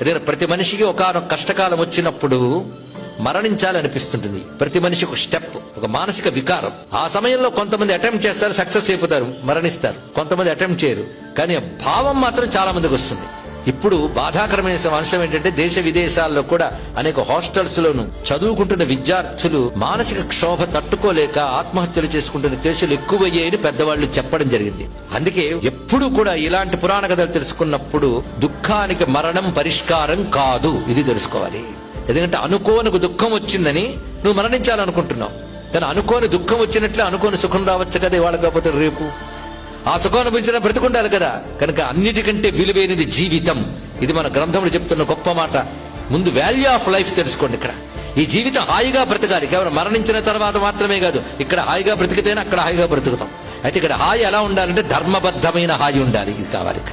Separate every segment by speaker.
Speaker 1: ఎందుకంటే ప్రతి మనిషికి ఒకనొక కష్టకాలం వచ్చినప్పుడు మరణించాలనిపిస్తుంటుంది. ప్రతి మనిషి ఒక స్టెప్ ఒక మానసిక వికారం. ఆ సమయంలో కొంతమంది అటెంప్ట్ చేస్తారు సక్సెస్ అయిపోతారు మరణిస్తారు. కొంతమంది అటెంప్ట్ చేయరు. కానీ భావం మాత్రం చాలా మందికి వస్తుంది. ఇప్పుడు బాధాకరమైన అంశం ఏంటంటే దేశ విదేశాల్లో కూడా అనేక హాస్టల్స్ లోను చదువుకుంటున్న విద్యార్థులు మానసిక క్షోభ తట్టుకోలేక ఆత్మహత్యలు చేసుకుంటున్న కేసులు ఎక్కువయ్యాయని పెద్దవాళ్ళు చెప్పడం జరిగింది. అందుకే ఎప్పుడు కూడా ఇలాంటి పురాణ కథలు తెలుసుకున్నప్పుడు దుఃఖానికి మరణం పరిష్కారం కాదు ఇది తెలుసుకోవాలి. ఎందుకంటే అనుకోనకు దుఃఖం వచ్చిందని నువ్వు మరణించాలనుకుంటున్నావు. కానీ అనుకోని దుఃఖం వచ్చినట్లే అనుకోని సుఖం రావచ్చు కదా ఇవాళ కాకపోతే రేపు? ఆ సుఖం అనుభవించిన బ్రతుకుండాలి కదా. కనుక అన్నిటికంటే విలువైనది జీవితం. ఇది మన గ్రంథంలో చెప్తున్న గొప్ప మాట. ముందు వాల్యూ ఆఫ్ లైఫ్ తెలుసుకోండి ఇక్కడ. ఈ జీవితం హాయిగా బ్రతకాలి. కేవలం మరణించిన తర్వాత మాత్రమే కాదు ఇక్కడ హాయిగా బ్రతికితేనే అక్కడ హాయిగా బ్రతుకుతాం. అయితే ఇక్కడ హాయి ఎలా ఉండాలంటే ధర్మబద్ధమైన హాయి ఉండాలి. ఇది కావాలి ఇక్కడ.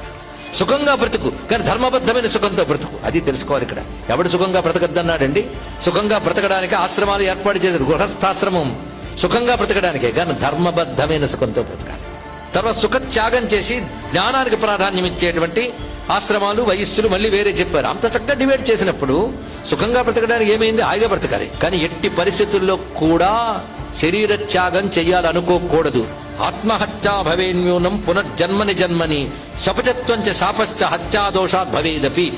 Speaker 1: సుఖంగా బ్రతుకు కానీ ధర్మబద్ధమైన సుఖంతో బ్రతుకు. అది తెలుసుకోవాలి ఇక్కడ. ఎవడు సుఖంగా బ్రతకద్దన్నాడండి? సుఖంగా బ్రతకడానికి ఆశ్రమాలు ఏర్పాటు చేశారు. గృహస్థాశ్రమం సుఖంగా బ్రతకడానికే కానీ ధర్మబద్ధమైన సుఖంతో బ్రతకాలి. తర్వాత సుఖ త్యాగం చేసి జ్ఞానానికి ప్రాధాన్యం ఇచ్చేటువంటి ఆశ్రమాలు వయస్సులు మళ్ళీ వేరే చెప్పారు. అంత చక్కగా డివైడ్ చేసినప్పుడు సుఖంగా బ్రతకడానికి ఏమైంది? హాయిగా బ్రతకాలి. కానీ ఎట్టి పరిస్థితుల్లో కూడా శరీర త్యాగం చెయ్యాలనుకోకూడదు. ఆత్మహత్యా భవేన్యూనం పునర్జన్మని జన్మని శపచత్వం చ శాపశ్చ హత్యా దోషాత్ భవేదపి.